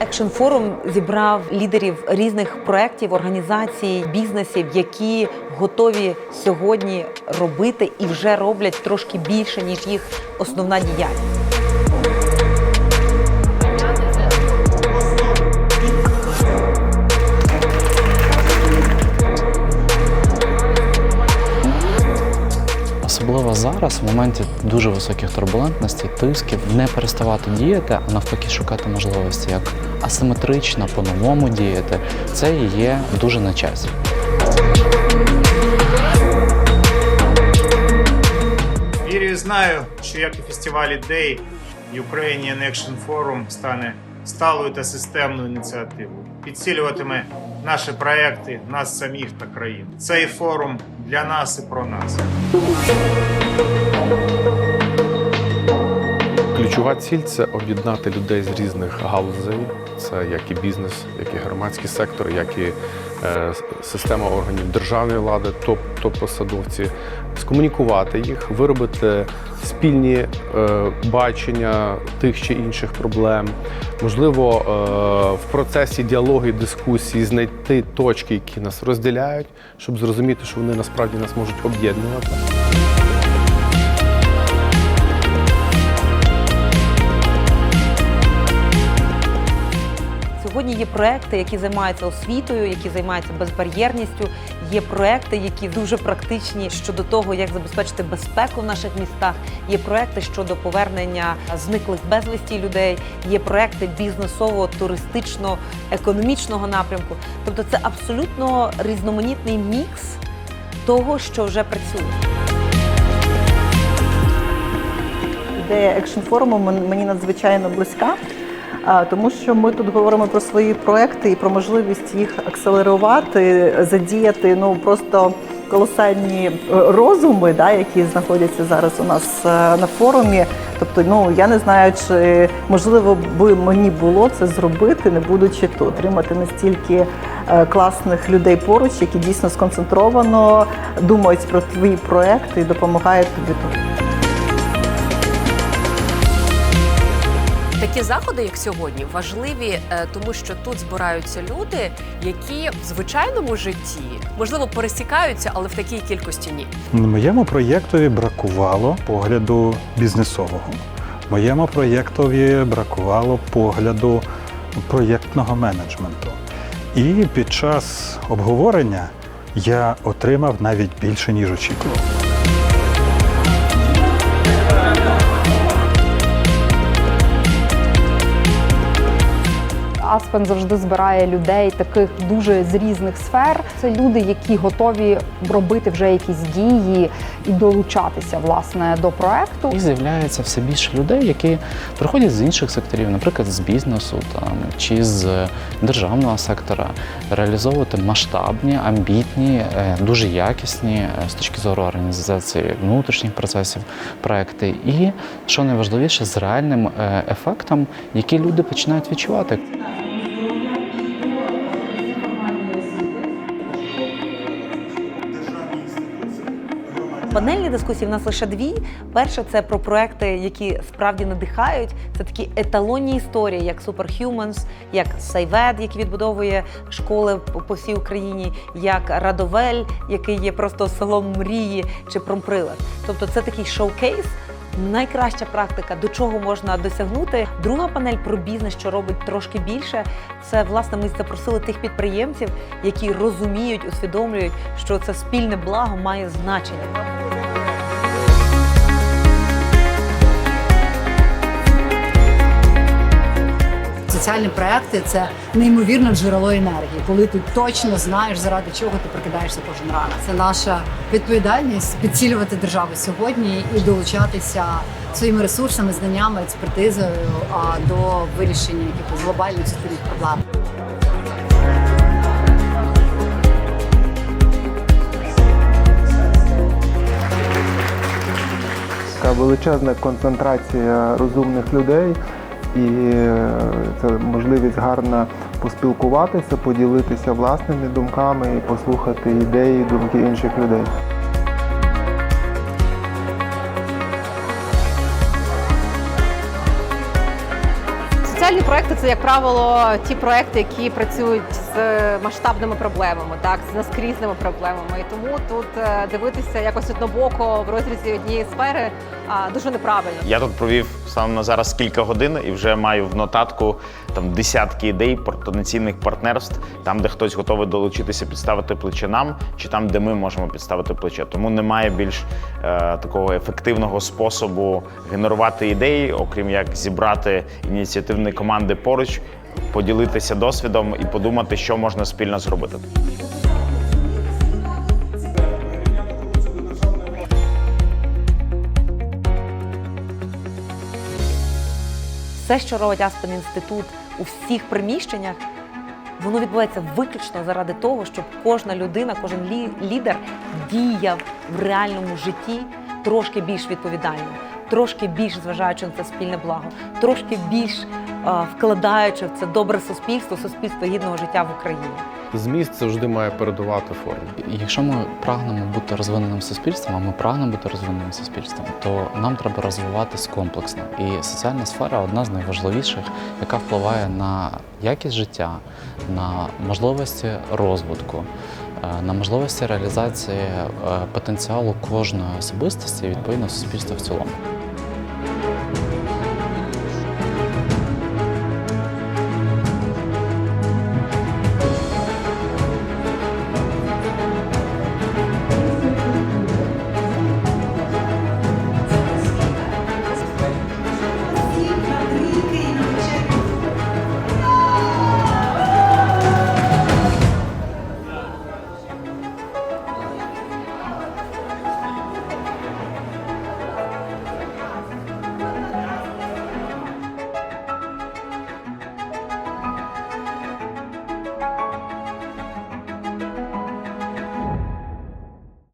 Action Forum зібрав лідерів різних проєктів, організацій, бізнесів, які готові сьогодні робити і вже роблять трошки більше ніж їх основна діяльність. Особливо зараз, в моменті дуже високих турбулентностей, тисків, не переставати діяти, а навпаки шукати можливості, як асиметрично, по-новому діяти. Це є дуже на часі. Вірю знаю, що як і фестиваль ідей, Ukrainian Action Forum стане сталою та системною ініціативою, підсилюватиме наші проекти, нас самих та країн. Цей форум для нас і про нас. Ключова ціль це об'єднати людей з різних галузей. Це як і бізнес, як і громадський сектор, як і е, система органів державної влади, топ, топ-посадовці, скомунікувати їх, виробити спільні е, бачення тих чи інших проблем. Можливо, е, в процесі діалогу і дискусії знайти точки, які нас розділяють, щоб зрозуміти, що вони насправді нас можуть об'єднувати. Сьогодні є проекти, які займаються освітою, які займаються безбар'єрністю. Є проекти, які дуже практичні щодо того, як забезпечити безпеку в наших містах. Є проекти щодо повернення зниклих безвісті людей. Є проекти бізнесово, туристично, економічного напрямку. Тобто, це абсолютно різноманітний мікс того, що вже працює. Ідея екшн форуму мені надзвичайно близька, тому що ми тут говоримо про свої проекти і про можливість їх акселерувати, задіяти ну просто колосальні е, розуми, да, які знаходяться зараз у нас е, на форумі. Тобто, ну я не знаю, чи можливо би мені було це зробити, не будучи тут, отримати настільки е, класних людей поруч, які дійсно сконцентровано думають про твої проекти і допомагають тобі тут. Такі заходи, як сьогодні, важливі, е, тому що тут збираються люди, які в звичайному житті можливо пересікаються, але в такій кількості ні. Моєму проєктові бракувало погляду бізнесового. Моєму проєктові бракувало погляду проєктного менеджменту. І під час обговорення я отримав навіть більше, ніж очікував. Аспен завжди збирає людей таких дуже з різних сфер. Це люди, які готові робити вже якісь дії і долучатися власне до проекту. І з'являється все більше людей, які приходять з інших секторів, наприклад, з бізнесу там, чи з державного сектора, реалізовувати масштабні, амбітні, е, дуже якісні е, з точки зору організації внутрішніх процесів проекти. І що найважливіше, з реальним е, ефектом, який люди починають відчувати. Панельні дискусії в нас лише дві. Перша це про проекти, які справді надихають. Це такі еталонні історії, як Superhumans, як Сайвед, який відбудовує школи по всій Україні, як Радовель, який є просто селом мрії, чи Промприлад. Тобто це такий шоукейс. Найкраща практика, до чого можна досягнути. Друга панель про бізнес, що робить трошки більше. Це власне ми запросили тих підприємців, які розуміють, усвідомлюють, що це спільне благо має значення. Соціальні проекти це неймовірне джерело енергії, коли ти точно знаєш, заради чого ти прокидаєшся кожен ранок. Це наша відповідальність підсилювати державу сьогодні і долучатися своїми ресурсами, знаннями, експертизою до вирішення якихось глобальних суспільних проблем. величезна концентрація розумних людей, і е, це можливість гарно поспілкуватися, поділитися власними думками і послухати ідеї, думки інших людей. Соціальні проекти це, як правило, ті проекти, які працюють з масштабними проблемами, так з наскрізними проблемами. І тому тут е, дивитися якось однобоко в розрізі однієї сфери дуже неправильно. Я тут провів станом на зараз кілька годин і вже маю в нотатку там десятки ідей потенційних партнерств, там, де хтось готовий долучитися, підставити плече нам, чи там, де ми можемо підставити плече. Тому немає більш е, такого ефективного способу генерувати ідеї, окрім як зібрати ініціативні команди поруч, поділитися досвідом і подумати, що можна спільно зробити. Все, що робить Аспен інститут у всіх приміщеннях, воно відбувається виключно заради того, щоб кожна людина, кожен лі- лідер діяв в реальному житті трошки більш відповідально, трошки більш зважаючи на це спільне благо, трошки більш вкладаючи в це добре суспільство, суспільство гідного життя в Україні. Зміст завжди має передувати форму. Якщо ми прагнемо бути розвиненим суспільством, а ми прагнемо бути розвиненим суспільством, то нам треба розвиватись комплексно. І соціальна сфера одна з найважливіших, яка впливає на якість життя, на можливості розвитку, е, на можливості реалізації е, потенціалу кожної особистості і відповідно суспільства в цілому.